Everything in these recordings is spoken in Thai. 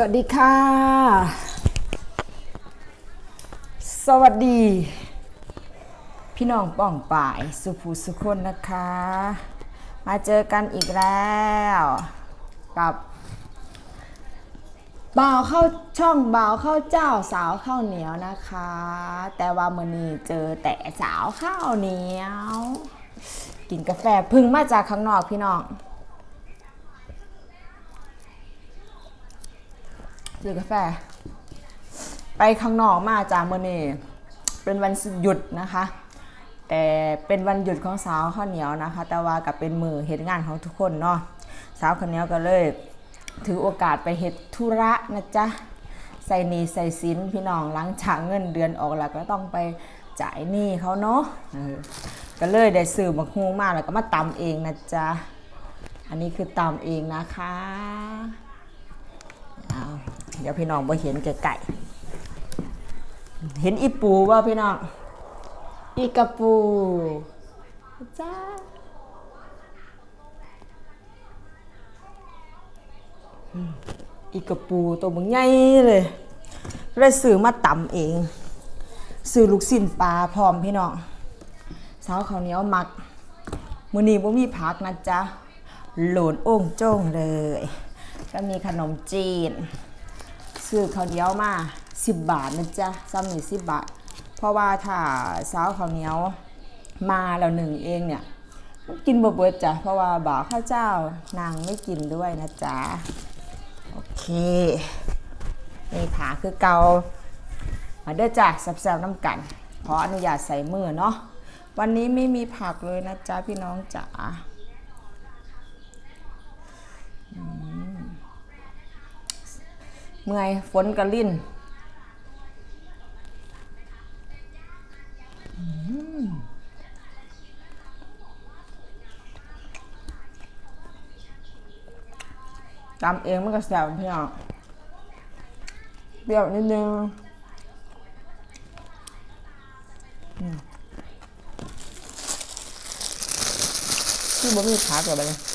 สวัสดีค่ะ สวัสดี พี่น้องป้องป่าย สุภูสุคนนะคะ มาเจอกันอีกแล้ว กับบ่าวเข้าช่องบ่าวเข้าเจ้าสาวข้าวเหนียวนะคะ แต่ว่ามือนี้เจอแต่สาวข้าวเหนียว กินกาแฟพึ่งมาจากข้างนอกพี่น้อง ซื้อกาแฟ ไปข้างนอกมาจากเมื่อนี้เป็นวันหยุดนะคะ แต่เป็นวันหยุดของสาวข้าวเหนียวนะคะ แต่ว่ากับเป็นมือเหตุงานของทุกคนเนาะสาวข้าวเหนียวก็เลย ถือโอกาสไปเหตุธุระนะจ๊ะใส่หนีใส่สินพี่น้องหลังจากเงินเดือนออกแล้วก็ต้องไปจ่ายหนี้เขาเนาะก็เลยได้ซื้อมาฮูมากแล้วก็มาตำเองนะจ๊ะ อันนี้คือตำเองนะคะ เดี๋ยวพี่น้องบ่เห็นไก่เห็นอีปูว่าพี่น้อง อีกระปูจ้าอีกระปูตัวมึงใหญ่เลยเลยซื้อมาตำเอง ซื้อลูกสิ้นปลาพร้อมพี่น้องสาวข้าวเหนียวหมักมื้อนี้บ่มีผักนะจ๊ะ โหลนโอ่งโจ้งเลย ก็มีขนมจีน ซื้อข้าวเหนียวมา10 บาทนะจ๊ะซ้ำนี่10บบาท เพราะว่าถ้าสาวข้าวเหนียวมาแล้วหนึ่งเองเนี่ยมันกินบ่เบิดจ้ะเพราะว่าบ่าวข้าวเจ้านางไม่กินด้วยนะจ๊ะโอเคนี่ขาคือเกามาเด้อจ้ะแซ่บๆน้ำกันขออนุญาตใส่มือเนาะวันนี้ไม่มีผักเลยนะจ๊ะพี่น้องจ๋าอืม เมื่อยฝนกระลิ่นตำเองมันก็แซ่บพี่น้องเปรี้ยวนิดนึงที่บ่มีผักแบบนี้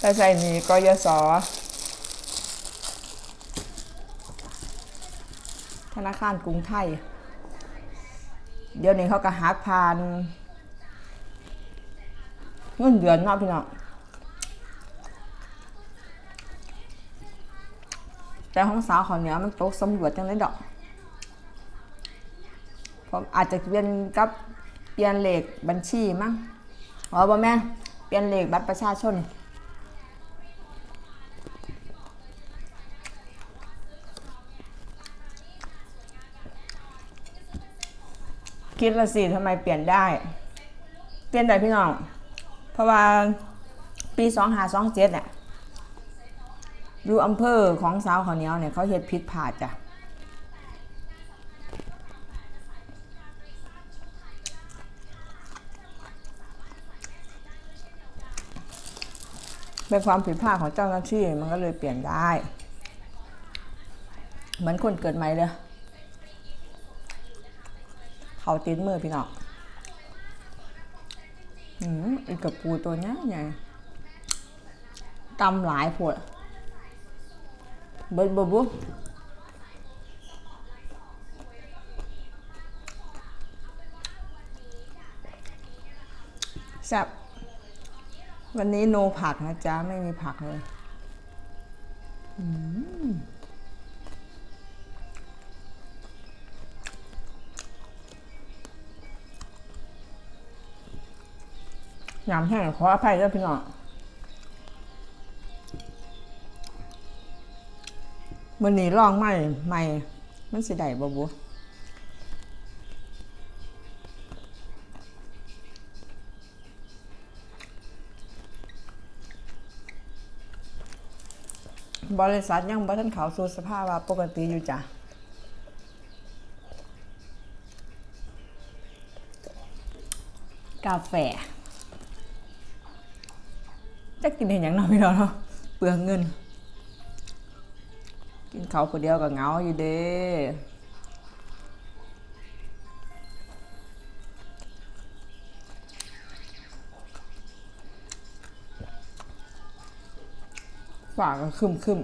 แต่ใส่นี่ก็ยศธนาคารกรุงไทย เดี๋ยวนี้เขาก็หักผ่านเงินเดือนเนาะพี่น้องแต่ของสาวขอเนี้ยมันตกสำรวจจังเลยดอกผมอาจจะเปลี่ยนกับเปลี่ยนเลขบัญชีมั้งอ๋อบ่แม่เปลี่ยนเลขบัตรประชาชน คิดละสิทำไมเปลี่ยนได้ เปลี่ยนได้พี่น้อง เพราะว่าปีสองหาสองเจ็ดเนี่ยอยู่อำเภอของสาวเขาเนียวเนี่ยเขาเฮ็ดผิดพลาดจ้ะเป็นความผิดพลาดของเจ้าหน้าที่มันก็เลยเปลี่ยนได้ เหมือนคนเกิดใหม่เลย เขาติดมือพี่น้องอืมอีกกับปูตัวนี้ยใหญ่ตำหลายผดเบิดบบุแซบวันนี้โนผักนะจ๊ะ ไม่มีผักเลย อืม ยำแห้งขออภัยด้วยพี่น้องวันนี้ลองใหม่ใหม่ มันสิได้บ่บุบริษัทยังบ่ทันเขาสู่สภาพว่าปกติอยู่จ้ะกาแฟ กินเห็นอย่างน้อยพี่น้องเนาะเปลืองเงิน กินเขาวคนเดียวก็เงาอยู่เด้ฝากก็คึมคึม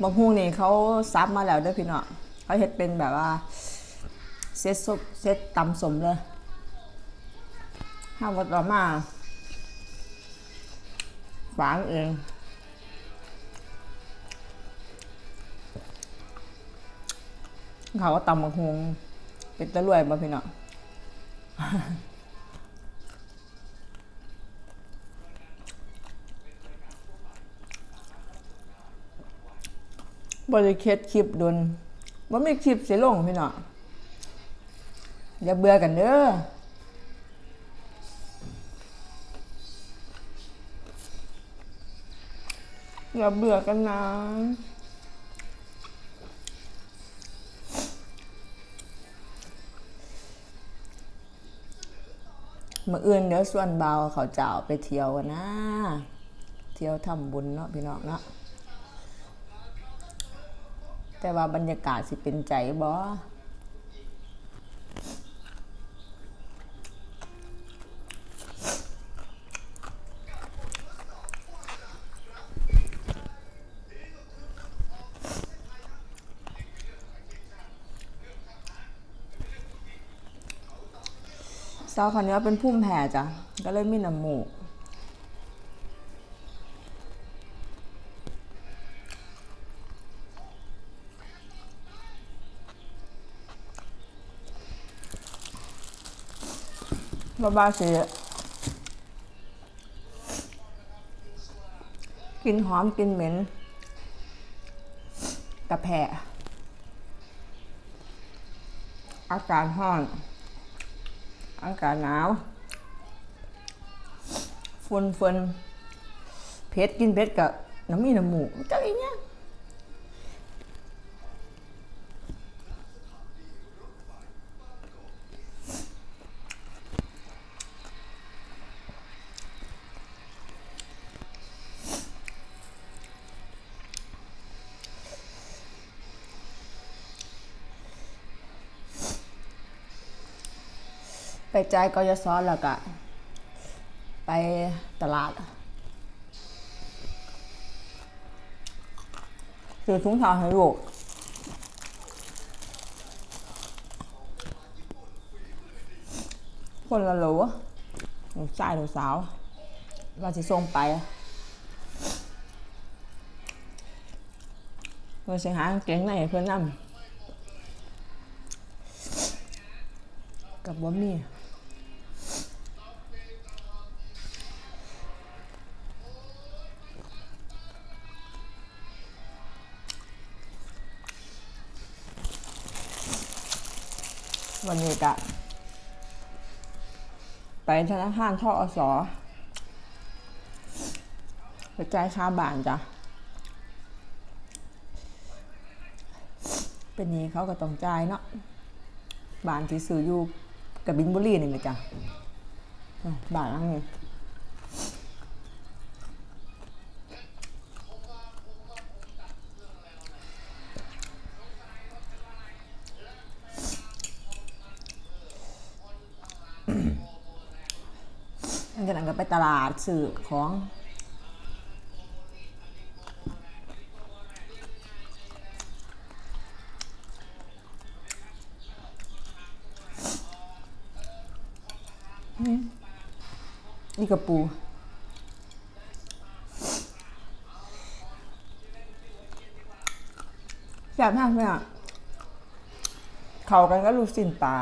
บะฮุงนี่เขาซับมาแล้วด้วยพี่น้องเขาเฮ็ดเป็นแบบว่า เซตซุปเซตตำสมเลย ห้าวต่อมาฝางเองเขาก็ตำบักฮงเป็นตะลวยมาพี่เน้องบริเคสคลิปโดนว่ามีคลิปเสียลงพี่เน้องอย่าเบื่อกันเด้อ อย่าเบื่อกันนะมื่ออื่นเดี๋ยวส่วนเบาเขาเจะเอาไปเที่ยวกันนะ เที่ยวทำบุญเนาะพี่น้องเนาะแต่ว่าบรรยากาศสิเป็นใจบ่ เศร้าคนนี้เป็นพุ่มแผ่จ้ะ ก็เลยมีน้ำมูกบ้าบ้าสิกินหอมกินเหม็นกระแพะอากาศห้อน อากาศหนาวฝนฝนเพชรกินเพชรกับน้ำมีน้ำหมูกจังอีเนี่ย ไปจ่ายกยศแล้วก็ไปตลาดซื้อถุงเท้าให้ลูกคนละโหลหนูชายหนูสาวว่าจะส่งไปเราจะหาเก่งในให้เพื่อนนำกับบ่มี วันนี้กะไปธนาคารทอสอไปจ่ายค่าบ้านจ้ะ เป็นนี้เขาก็ต้องจ่ายเนาะบ้านที่ซื้ออยู่กับบินบุรีนี่ไหมจ้ะบ้านหลังนี้ จากนั้นก็ไปตลาดซื้อของ นี่กระปูแซ่บมากเลยอะ เข้ากันก็ลูกสินปลา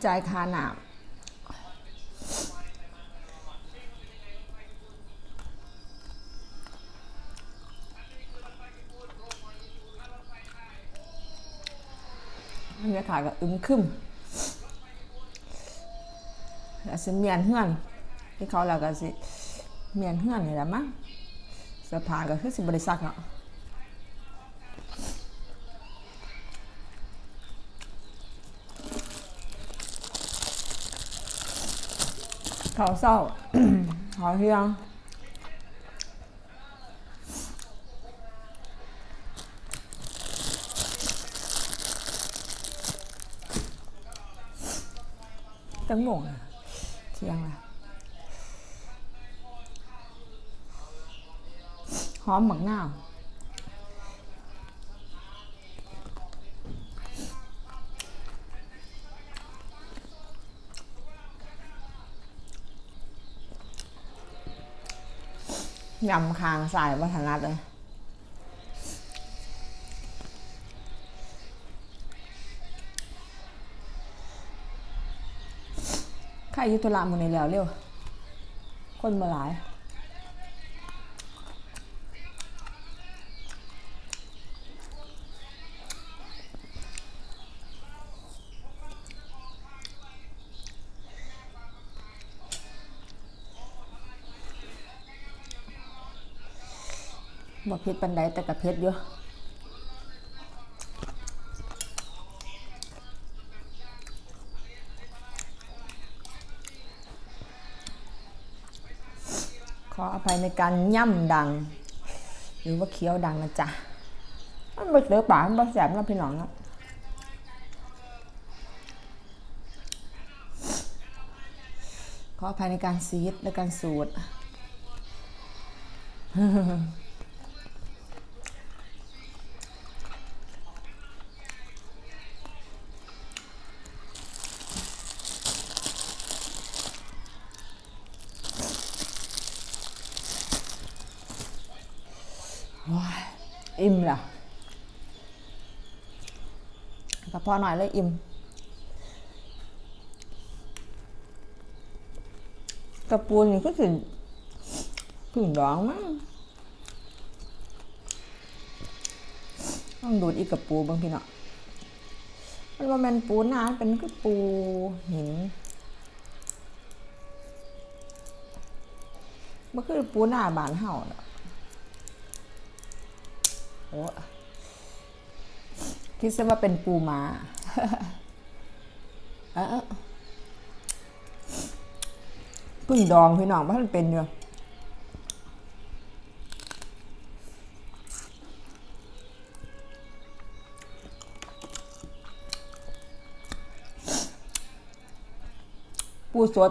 ก็ไปจ่ายค่าน้ำบรรยากาศก็อึมครึมอาจจะเมียนเฮือน ที่เขาแล้วก็สิเมียนเฮือนนี่แหละมั้งเสื้อผ้าก็คือสิบริษัทเนาะ ข้าวเศร้าขอเที่ยง จังหมงอะเที่ ยำคางสายวัฒนัดเลยใครอยุตุลามือในแล้วเร็ว คนมาหลาย บ่เพชรปันไดแต่กับเพชรเยอะขออภัยในการย่ำดัง หรือว่าเคี้ยวดังนะจ๊ะ มันบ่เสือป่ามันบ่แสบนะพี่น้องนะขออภัยในการซีดและการสูด ว้าย อิ่มล่ะกระเพาะหน่อยเลยอิ่มกระปูนี่ก็ถึงถึงดองมั้งต้องดูดอีกกระปูบางพี่เนาะมันว่าแมนปูนาเป็นกระปูหินมันคือปูหน้าบานเห่าเนาะ โอ้คิดซะว่าเป็นปูมาเอ้อพึ่งดองพี่น้องว่ามันเป็นอยู่ปูสด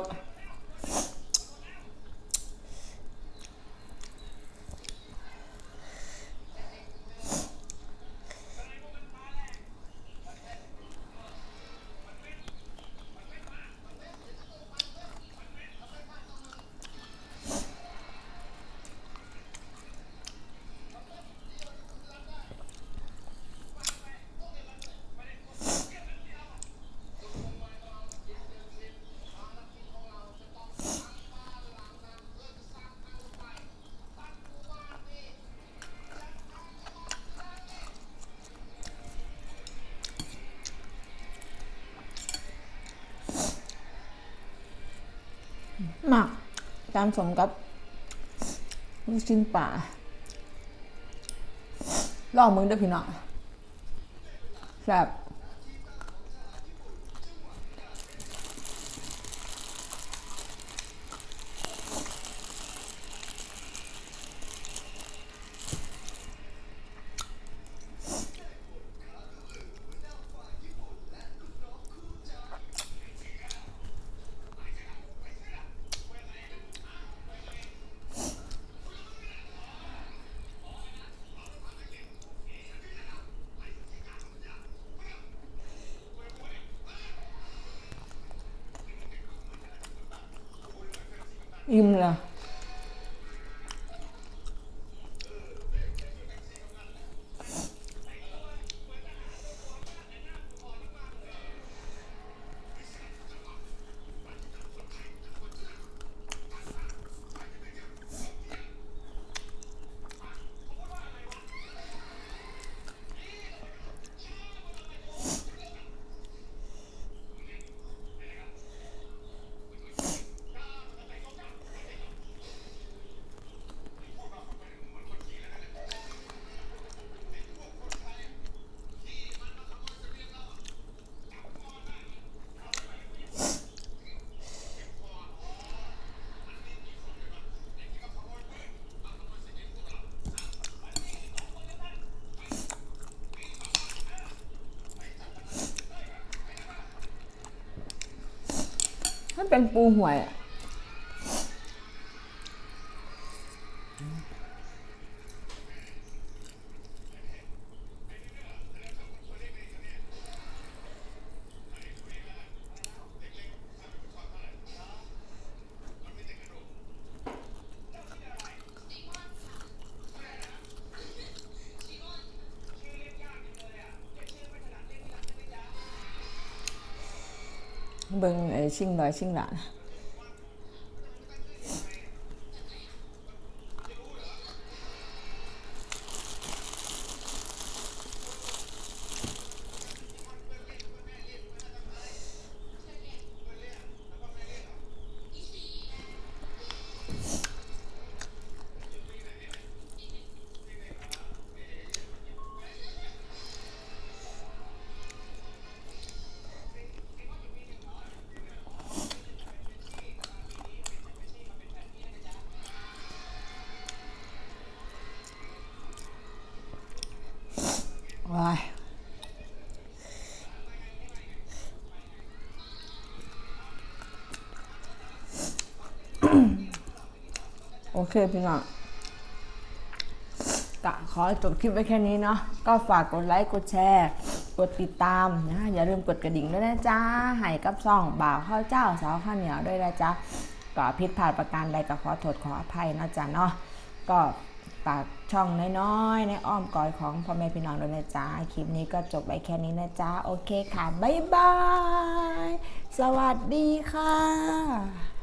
หมักตามสมกับลูกชิ้นป่าลองมือเด้วยพี่น้องแซ่บ เป็นปูหวยอะ เบิ่งไอ้ชิงลอยชิงหลาน โอเคพี่น้องกะขอจบคลิปไว้แค่นี้เนาะ ก็ฝากกดไลค์ กดแชร์ กดติดตามนะ อย่าลืมกดกระดิ่งด้วยนะจ๊ะให้กับซ่องบ่าวข้าวเจ้าสาวข้าวเหนียวด้วยนะจ๊ะก็ผิดพลาดประการใดก็ขอโทษขออภัยนะจ๊ะเนาะ ก็ฝากช่องน้อยๆ ในอ้อมกอยของพ่อแม่พี่น้องด้วยนะจ๊ะ คลิปนี้ก็จบไว้แค่นี้นะจ๊ะ โอเคค่ะ บ๊ายบาย สวัสดีค่ะ